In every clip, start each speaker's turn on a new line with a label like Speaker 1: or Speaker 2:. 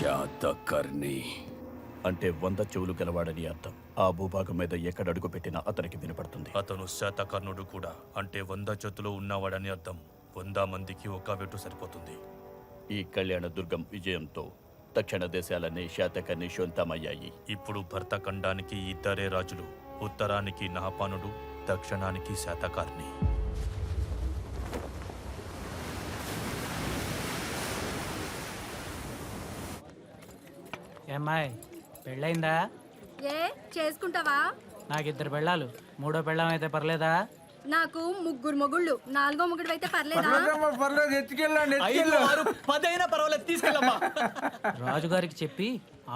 Speaker 1: శాతకర్ణి. అంటే వంద చెవులు గలవాడని అర్థం. ఆ భూభాగం మీద ఎక్కడ అడుగు పెట్టినా అతనికి వినపడుతుంది.
Speaker 2: అతను శాతకర్ణుడు కూడా. అంటే వంద చేతులు ఉన్నవాడని అర్థం. వంద మందికి ఒక వెటు సరిపోతుంది.
Speaker 1: ఈ కళ్యాణ దుర్గం విజయంతో దక్షిణ దేశాలన్నీ శాతకర్ణి శొంతమయ్యాయి.
Speaker 2: ఇప్పుడు భర్తఖండానికి ఇద్దరే రాజులు. ఉత్తరానికి నహపానుడు దక్షిణానికి శాతకర్ణి.
Speaker 3: ఏమ్మాయ్ పెళ్ళయిందా
Speaker 4: ఏ చేసుకుంటావా?
Speaker 3: నాకు ఇద్దరు పెళ్ళాలు మూడో పెళ్ళం అయితే పర్లేదా?
Speaker 4: నాకు ముగ్గురు మొగుళ్ళు నాలుగో మొగుడు అయితే పర్లేదా?
Speaker 5: పర్లేదు ఎత్తుకెళ్ళండి ఎత్తుకెళ్ళు.
Speaker 6: పదైనా పర్వాలేదు తీసుకెళ్ళమ్మా.
Speaker 3: రాజుగారికి చెప్పి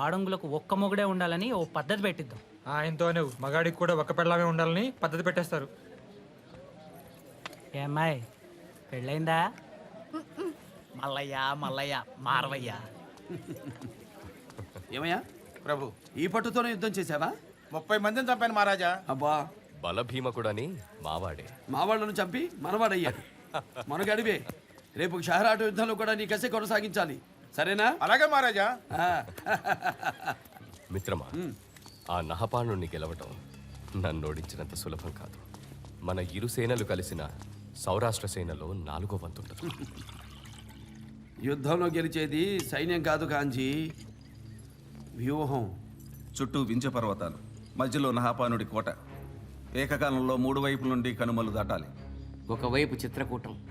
Speaker 3: ఆడంగులకు ఒక్క మొగుడే ఉండాలని ఓ పద్ధతి పెట్టిద్దాం.
Speaker 5: ఆయనతోనే మగాడికి కూడా ఒక పెళ్ళమే ఉండాలని పద్ధతి పెట్టేస్తారు.
Speaker 3: ఏమ్మాయ్ పెళ్ళయిందా
Speaker 6: మల్లయ్య మల్లయ్య మారవయ్య.
Speaker 7: ఏమయ్యా? ప్రభు. ఈ పట్టుతోనే యుద్ధం చేసావా
Speaker 8: ముప్పై మందిని చంపాను మహారాజా.
Speaker 7: అబ్బా.
Speaker 9: బలభీమకుడని మావాడే.
Speaker 7: మా వాళ్ళను చంపి మనవాడయ్యాడు. మనగడివే రేపు షహరాటు యుద్ధంలో కూడా నీ కసి కొనసాగించాలి. సరేనా?
Speaker 8: అలాగే మహారాజా.
Speaker 7: ఆ,
Speaker 9: మిత్రమా ఆ నహపాణుణ్ణి గెలవటం నన్ను ఓడించినంత సులభం కాదు. మన ఇరు సేనలు కలిసిన సౌరాష్ట్ర సేనలో నాలుగో వంతుంటది
Speaker 7: యుద్ధంలో గెలిచేది సైన్యం కాదు కాంజీ వ్యూహం.
Speaker 10: చుట్టూ వింధ్య పర్వతాలు మధ్యలో నహాపానుడి కోట. ఏకకాలంలో మూడు వైపుల నుండి కనుమలు దాటాలి.
Speaker 11: ఒకవైపు చిత్రకూటం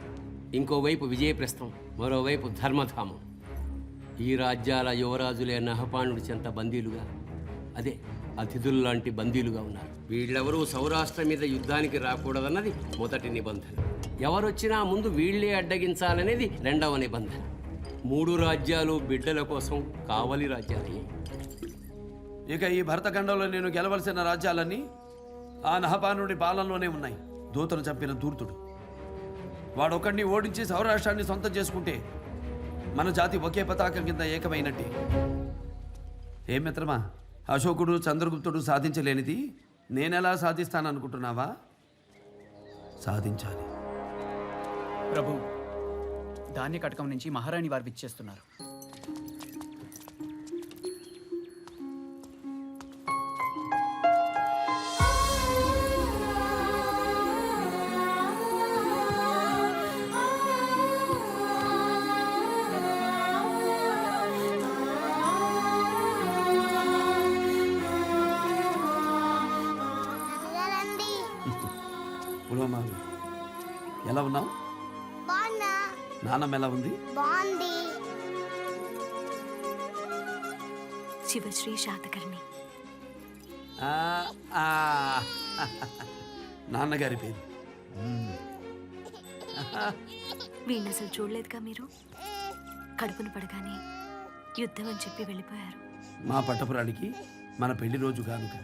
Speaker 11: ఇంకోవైపు విజయప్రస్థం మరోవైపు ధర్మధామం. ఈ రాజ్యాల యువరాజులే నహపాణుడి చెంత బందీలుగా అదే అతిథుల్లాంటి బందీలుగా ఉన్నారు. వీళ్ళెవరూ సౌరాష్ట్ర మీద యుద్ధానికి రాకూడదన్నది మొదటి నిబంధన. ఎవరొచ్చినా ముందు వీళ్ళే అడ్డగించాలనేది రెండవ నిబంధన. మూడు రాజ్యాలు బిడ్డల కోసం కావలి రాజ్యాలయ్యాయి
Speaker 7: ఇక ఈ భరతఖండంలో నేను గెలవలసిన రాజ్యాలన్నీ ఆ నహపానుడి పాలనలోనే ఉన్నాయి దూతను చంపిన దూర్తుడు. వాడొక్కడిని ఓడించి సౌరాష్ట్రాన్ని సొంతం చేసుకుంటే మన జాతి ఒకే పతాకం కింద ఏకమైనట్టే. ఏ మిత్రమా అశోకుడు చంద్రగుప్తుడు సాధించలేనిది నేనెలా సాధిస్తాననుకుంటున్నావా? సాధించాలి.
Speaker 6: ప్రభు ధాన్య కటకం నుంచి మహారాణి వారు విచ్చేస్తున్నారు.
Speaker 7: ఎలా ఉన్నావు? నాన్నమ్మ ఎలా ఉంది?
Speaker 4: శివశ్రీ శాతకర్ణి.
Speaker 7: నాన్నగారి పేరు.
Speaker 4: వీణ్ణి అసలు చూడలేదుగా మీరు? కడుపును పడగానే యుద్ధం అని చెప్పి వెళ్ళిపోయారు.
Speaker 7: మా పట్టపురానికి మన పెళ్ళి రోజు కానుక.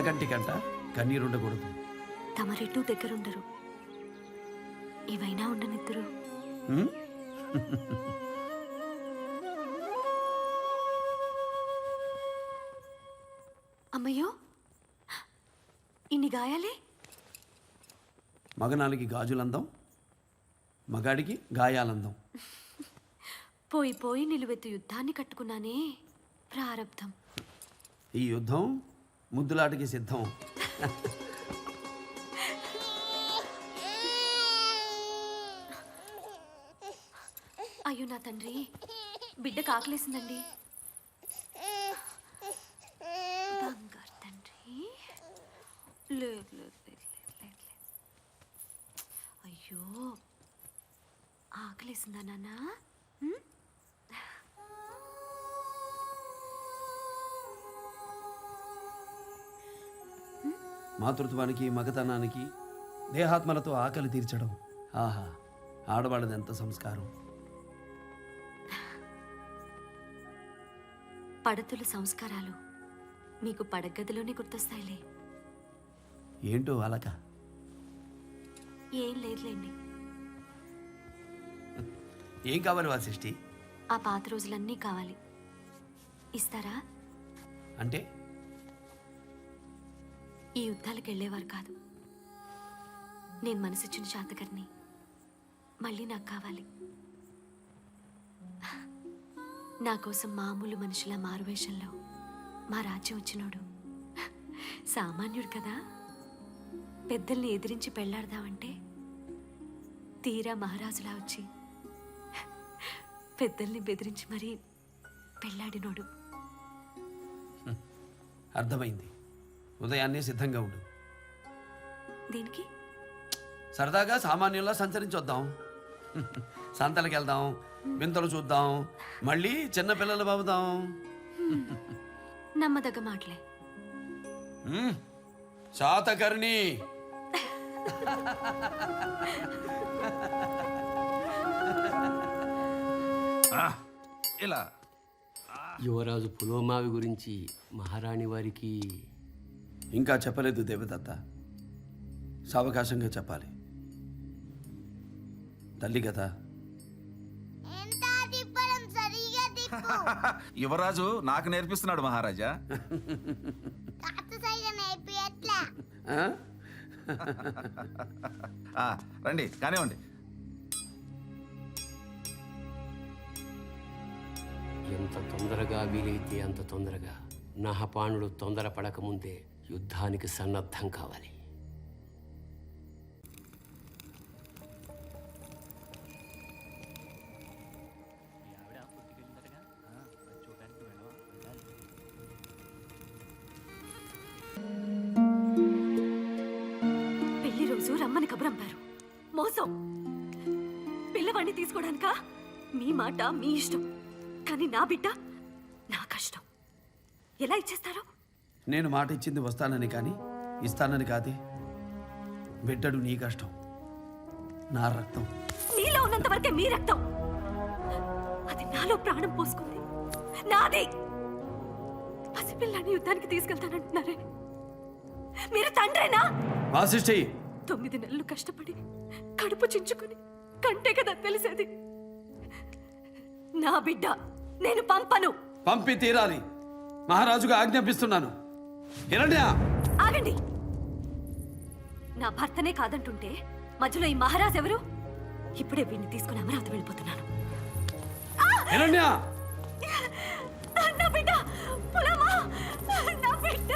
Speaker 7: కలకంటి కంట కన్నీరుండకూడదు.
Speaker 4: తమరెటూ దగ్గరుండరు. ఏవైనా ఉండనిద్దరు? అమ్మయ్యో! ఇన్ని గాయాలే?
Speaker 7: మగనానికి గాజులందం మగాడికి గాయాలందం.
Speaker 4: పోయి పోయి నిలువెత్తు యుద్ధాన్ని కట్టుకున్నానే ప్రారబ్ధం
Speaker 7: ఈ యుద్ధం ముద్దులాటకి సిద్ధం.
Speaker 4: అయ్యో నా తండ్రి బిడ్డ కాకలేసిందండి. బంగారు తండ్రి. లేదు లేదు లేదు లేదు లేదు. అయ్యో ఆకలేసిందా నాన్న?
Speaker 7: మాతృత్వానికి మగతనానికి దేహాత్మలతో ఆకలి తీర్చడం. ఆహా ఆడవాళ్ళది ఎంత సంస్కారం.
Speaker 4: పడతుల సంస్కారాలు మీకు పడగదిలోనే గుర్తొస్తాయిలే.
Speaker 7: ఏంటో అలక?
Speaker 4: ఏం లేదులేండి.
Speaker 7: ఏం కావాలి వాసిష్ఠి
Speaker 4: ఆ పాత రోజులన్నీ కావాలి. ఇస్తారా?
Speaker 7: అంటే?
Speaker 4: ఈ యుద్ధాలకు వెళ్ళేవారు కాదు. నేను మనసిచ్చిన శాతకర్ని మళ్ళీ నాకు కావాలి. నా కోసం మామూలు మనుషుల మారువేషంలో మా రాజ్యం వచ్చినోడు. సామాన్యుడు కదా. పెద్దల్ని ఎదిరించి పెళ్ళాడదామంటే తీరా మహారాజులా వచ్చి పెద్దల్ని బెదిరించి మరీ పెళ్ళాడినోడు.
Speaker 7: అర్థమైంది. ఉదయాన్నే సిద్ధంగా ఉండు.
Speaker 4: దీనికి?
Speaker 7: సరదాగా సామాన్యుల్లా సంచరించొద్దాం. సంతలకు వెళ్దాం వింతలు చూద్దాం మళ్ళీ చిన్న పిల్లలు బాబుదాం
Speaker 4: నమ్మదగ్గ మాటలే.
Speaker 7: శాతకర్ణి.
Speaker 10: ఇలా.
Speaker 11: యువరాజు పులోమావి గురించి మహారాణి వారికి
Speaker 7: ఇంకా చెప్పలేదు దేవదత్త. సావకాశంగా చెప్పాలి. తల్లి కదా
Speaker 10: యువరాజు నాకు నేర్పిస్తున్నాడు మహారాజా.
Speaker 7: ఆ?
Speaker 10: ఆ, రండి కానివ్వండి.
Speaker 11: ఎంత తొందరగా వీలైతే అంత తొందరగా నహపాణుడు తొందరపడకముందే యుద్ధానికి సన్నద్ధం కావాలి.
Speaker 4: పెళ్ళి రోజు రమ్మని కబురంపారు మోసం. పిల్లవాడిని తీసుకోవడానికా మీ మాట మీ ఇష్టం. కానీ నా బిడ్డ నా కష్టం. ఎలా ఇచ్చేస్తారు?
Speaker 7: నేను మాట ఇచ్చింది వస్తానని కానీ ఇస్తానని కాదే. బిడ్డడు నీ కష్టం నా రక్తం.
Speaker 4: నీలో ఉన్నంత వరకే మీ రక్తం. అది నాలో ప్రాణం పోసుకుంది. నాది. పసిపిల్లాన్ని యుద్ధానికి తీసుకెళ్తానంటున్నారే. మీరు తండ్రేనా?
Speaker 7: వాసిష్ఠి
Speaker 4: తొమ్మిది నెలలు కష్టపడి కడుపు చించుకుని కంటే కదా తెలిసేది. నా బిడ్డ నేను పంపను.
Speaker 7: పంపి తీరాలి. మహారాజుగా ఆజ్ఞాపిస్తున్నాను.
Speaker 4: ఆగండి. నా భర్తనే కాదంటుంటే మధ్యలో ఈ మహారాజ్ ఎవరు? ఇప్పుడే వీడిని తీసుకుని అమరావతి వెళ్ళిపోతున్నాను.
Speaker 7: హిరణ్య
Speaker 4: నా బిడ్డ! పులమా! నా బిడ్డ!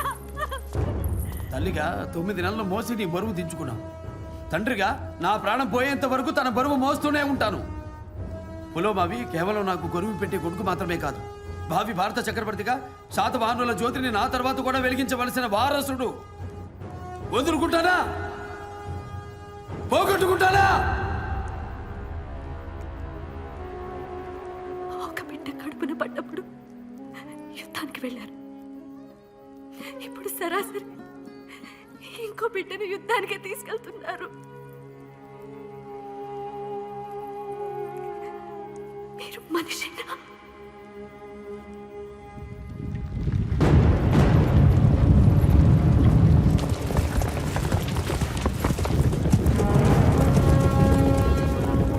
Speaker 7: తల్లిగా తొమ్మిది నెలలు మోసి నీ బరువు దించుకున్నావు. తండ్రిగా నా ప్రాణం పోయేంత వరకు తన బరువు మోస్తూనే ఉంటాను. పులోమావి కేవలం నాకు గొరువు పెట్టే కొడుకు మాత్రమే కాదు. భావి భారత చక్రవర్తిగా శాతవాహనుల జ్యోతిని నా తర్వాత కూడా వెలిగించవలసిన వారసుడు. వదులుకుంటానా? పోగొట్టుకుంటానా?
Speaker 4: ఒక బిడ్డ కడుపున పడ్డప్పుడు యుద్ధానికి వెళ్ళారు. ఇప్పుడు సరాసరి ఇంకో బిడ్డను యుద్ధానికి తీసుకెళ్తున్నారు. మీరు మనిషి